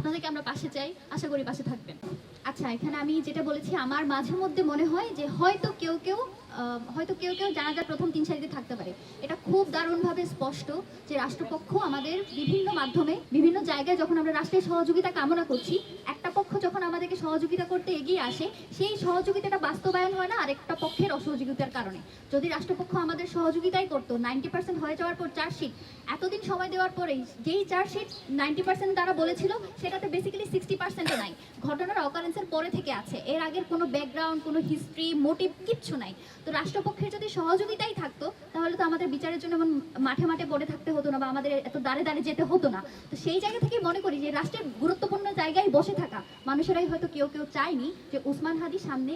আপনাদেরকে আমরা পাশে চাই, আশা করি পাশে থাকবেন। আচ্ছা এখানে আমি যেটা বলেছি, আমার মাঝে মধ্যে মনে হয় যে হয়তো কেউ কেউ হয়তো কেউ কেউ জানা যায় প্রথম তিন সারিতে থাকতে পারে। এটা খুব দারুণভাবে স্পষ্ট যে রাষ্ট্রপক্ষ আমাদের বিভিন্ন মাধ্যমে, বিভিন্ন জায়গায় যখন আমরা রাষ্ট্রের সহযোগিতা কামনা করছি, একটা পক্ষ যখন আমাদেরকে সহযোগিতা করতে এগিয়ে আসে, সেই সহযোগিতাটা বাস্তবায়ন হয় না আরেকটা পক্ষের অসহযোগিতার কারণে। যদি রাষ্ট্রপক্ষ আমাদের সহযোগিতাই করতো, নাইনটি পার্সেন্ট হয়ে যাওয়ার পর চার্জশিট এতদিন সময় দেওয়ার পরেই যেই চার্জশিট নাইনটি পার্সেন্ট তারা বলেছিল, সেটাতে বেসিক্যালি সিক্সটি পার্সেন্টও নাই। ঘটনার অকারেন্সের পরে থেকে আছে। এর আগের কোনো ব্যাকগ্রাউন্ড কোনো হিস্ট্রি মোটিভ কিচ্ছু নাই। তো রাষ্ট্রপক্ষের যদি সহযোগিতাই থাকতো, তাহলে তো আমাদের বিচারের জন্য এমন মাঠে মাঠে পড়ে থাকতে হতো না বা আমাদের এত দাঁড়ে দাঁড়ে যেতে হতো না। তো সেই জায়গা থেকে মনে করি যে রাষ্ট্রের গুরুত্বপূর্ণ জায়গায় বসে থাকা মানুষেরাই হয়তো কেউ কেউ চায়নি যে উসমান হাদি সামনে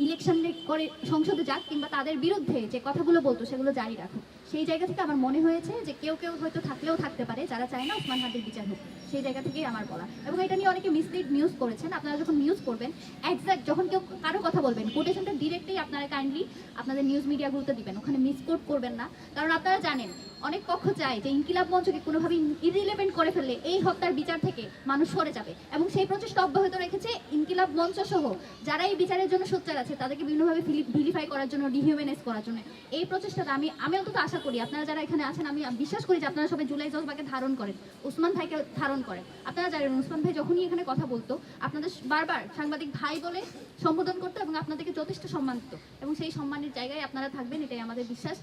ইলেকশন করে সংসদে যাক কিংবা তাদের বিরুদ্ধে যে কথাগুলো বলতো সেগুলো জারি রাখুক। সেই জায়গা থেকে আমার মনে হয়েছে যে কেউ কেউ হয়তো থাকলেও থাকতে পারে, যারা চায় না উসমান হাদির বিচার হোক। সেই জায়গা থেকেই আমার বলা। এবং এটা নিয়ে অনেকে মিসলিড নিউজ করেছেন। আপনারা যখন নিউজ করবেন একজ্যাক্ট যখন কেউ কারও কথা বলবেন কোটেশনটা ডিরেক্টলি আপনারা কাইন্ডলি আপনাদের নিউজ মিডিয়াগুলোতে দিবেন। ওখানে মিসকোট করবেন না। কারণ আপনারা জানেন, অনেক পক্ষ চায় যে ইনকিলাব মঞ্চকে কোনোভাবে ইরিলেভেন্ট করে ফেললে এই হত্যার বিচার থেকে মানুষ সরে যাবে। এবং সেই প্রচেষ্টা অব্যাহত রেখেছে ইনকিলাব মঞ্চ সহ যারা এই বিচারের জন্য সোচ্চার আছে, তাদেরকে বিভিন্নভাবে ভিলিফাই করার জন্য ডিহিউম্যানাইজ করার জন্য। এই প্রচেষ্টাটা আমি আমি অন্তত আশা করি, আপনারা যারা এখানে আছেন, আমি বিশ্বাস করি যে আপনারা সবাই জুলাই জজবাকে ধারণ করেন উসমান ভাইকে ধারণ করেন। আপনারা জানেন উসমান ভাই যখনই এখানে কথা বলতো, আপনাদের বারবার সাংবাদিক ভাই বলে সম্বোধন করতো এবং আপনাদেরকে যথেষ্ট সম্মান দিত এবং সেই সম্মানের জায়গায় আপনারা থাকবেন, এটাই আমাদের বিশ্বাস।